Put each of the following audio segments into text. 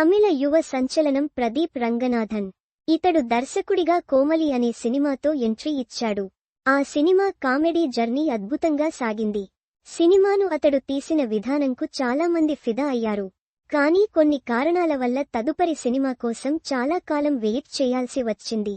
తమిళ యువ సంచలనం ప్రదీప్ రంగనాథన్. ఇతడు దర్శకుడిగా కోమలి అనే సినిమాతో ఎంట్రీ ఇచ్చాడు. ఆ సినిమా కామెడీ జర్నీ అద్భుతంగా సాగింది. సినిమాను అతడు తీసిన విధానంకు చాలామంది ఫిదా అయ్యారు. కానీ కొన్ని కారణాల వల్ల తదుపరి సినిమా కోసం చాలా కాలం వెయిట్ చేయాల్సి వచ్చింది.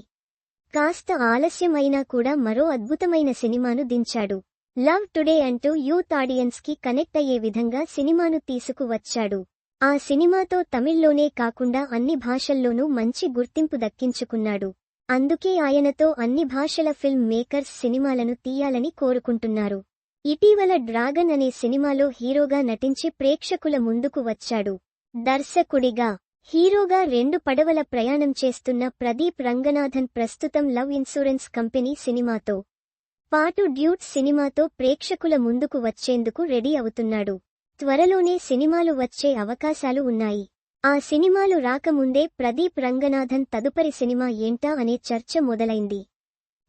కాస్త ఆలస్యమైనా కూడా మరో అద్భుతమైన సినిమాను దించాడు. లవ్ టుడే అంటూ యూత్ ఆడియన్స్కి కనెక్ట్ అయ్యే విధంగా సినిమాను తీసుకువచ్చాడు. ఆ సినిమాతో తమిళ్ళోనే కాకుండా అన్ని భాషల్లోనూ మంచి గుర్తింపు దక్కించుకున్నాడు. అందుకే ఆయనతో అన్ని భాషల ఫిల్మ్ మేకర్స్ సినిమాలను తీయాలని కోరుకుంటున్నారు. ఇటీవల డ్రాగన్ అనే సినిమాలో హీరోగా నటించి ప్రేక్షకుల ముందుకు వచ్చాడు. దర్శకుడిగా హీరోగా రెండు పడవల ప్రయాణం చేస్తున్న ప్రదీప్ రంగనాథన్ ప్రస్తుతం లవ్ ఇన్సూరెన్స్ కంపెనీ సినిమాతో పాటు డ్యూట్ సినిమాతో ప్రేక్షకుల ముందుకు వచ్చేందుకు రెడీ అవుతున్నాడు. త్వరలోనే సినిమాలు వచ్చే అవకాశాలు ఉన్నాయి. ఆ సినిమాలు రాకముందే ప్రదీప్ రంగనాథన్ తదుపరి సినిమా ఏంటా అనే చర్చ మొదలైంది.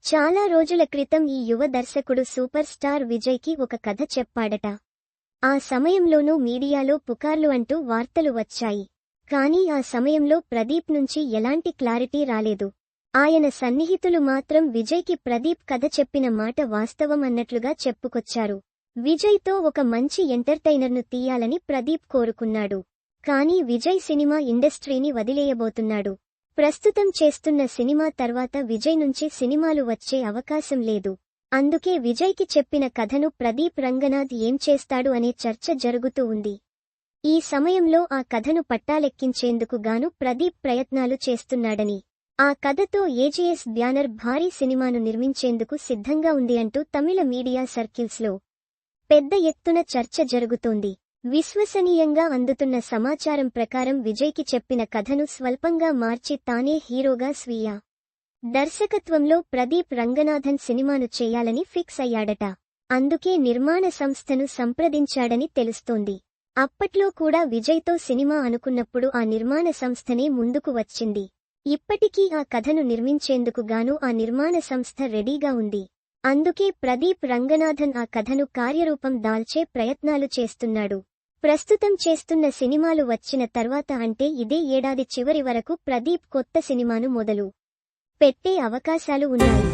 చాలా రోజుల క్రితం ఈ యువ దర్శకుడు సూపర్ స్టార్ విజయ్కి ఒక కథ చెప్పాడట. ఆ సమయంలోనూ మీడియాలో పుకార్లు అంటూ వార్తలు వచ్చాయి. కానీ ఆ సమయంలో ప్రదీప్ నుంచి ఎలాంటి క్లారిటీ రాలేదు. ఆయన సన్నిహితులు మాత్రం విజయ్కి ప్రదీప్ కథ చెప్పిన మాట వాస్తవం అన్నట్లుగా చెప్పుకొచ్చారు. విజయ్తో ఒక మంచి ఎంటర్టైనర్ను తీయాలని ప్రదీప్ కోరుకున్నాడు. కానీ విజయ్ సినిమా ఇండస్ట్రీని వదిలేయబోతున్నాడు. ప్రస్తుతం చేస్తున్న సినిమా తర్వాత విజయ్ నుంచి సినిమాలు వచ్చే అవకాశం లేదు. అందుకే విజయ్కి చెప్పిన కథను ప్రదీప్ రంగనాథ్ ఏం చేస్తాడు అనే చర్చ జరుగుతూ ఉంది. ఈ సమయంలో ఆ కథను పట్టాలెక్కించేందుకు గాను ప్రదీప్ ప్రయత్నాలు చేస్తున్నాడని. ఆ కథతో ఏజీఎస్ బ్యానర్ భారీ సినిమాను నిర్మించేందుకు సిద్ధంగా ఉంది అంటూ తమిళ మీడియా సర్కిల్స్లో పెద్ద ఎత్తున చర్చ జరుగుతోంది. విశ్వసనీయంగా అందుతున్న సమాచారం ప్రకారం విజయ్కి చెప్పిన కథను స్వల్పంగా మార్చి తానే హీరోగా స్వీయ దర్శకత్వంలో ప్రదీప్ రంగనాథన్ సినిమాను చేయాలని ఫిక్స్ అయ్యాడట. అందుకే నిర్మాణ సంస్థను సంప్రదించాడని తెలుస్తోంది. అప్పట్లో కూడా విజయ్తో సినిమా అనుకున్నప్పుడు ఆ నిర్మాణ సంస్థనే ముందుకు వచ్చింది. ఇప్పటికీ ఆ కథను నిర్మించేందుకు గాను ఆ నిర్మాణ సంస్థ రెడీగా ఉంది. అందుకే ప్రదీప్ రంగనాథన్ ఆ కథను కార్యరూపం దాల్చే ప్రయత్నాలు చేస్తున్నాడు. ప్రస్తుతం చేస్తున్న సినిమాలు వచ్చిన తర్వాత అంటే ఇదే ఏడాది చివరి వరకు ప్రదీప్ కొత్త సినిమాను మొదలు పెట్టే అవకాశాలు ఉన్నాయి.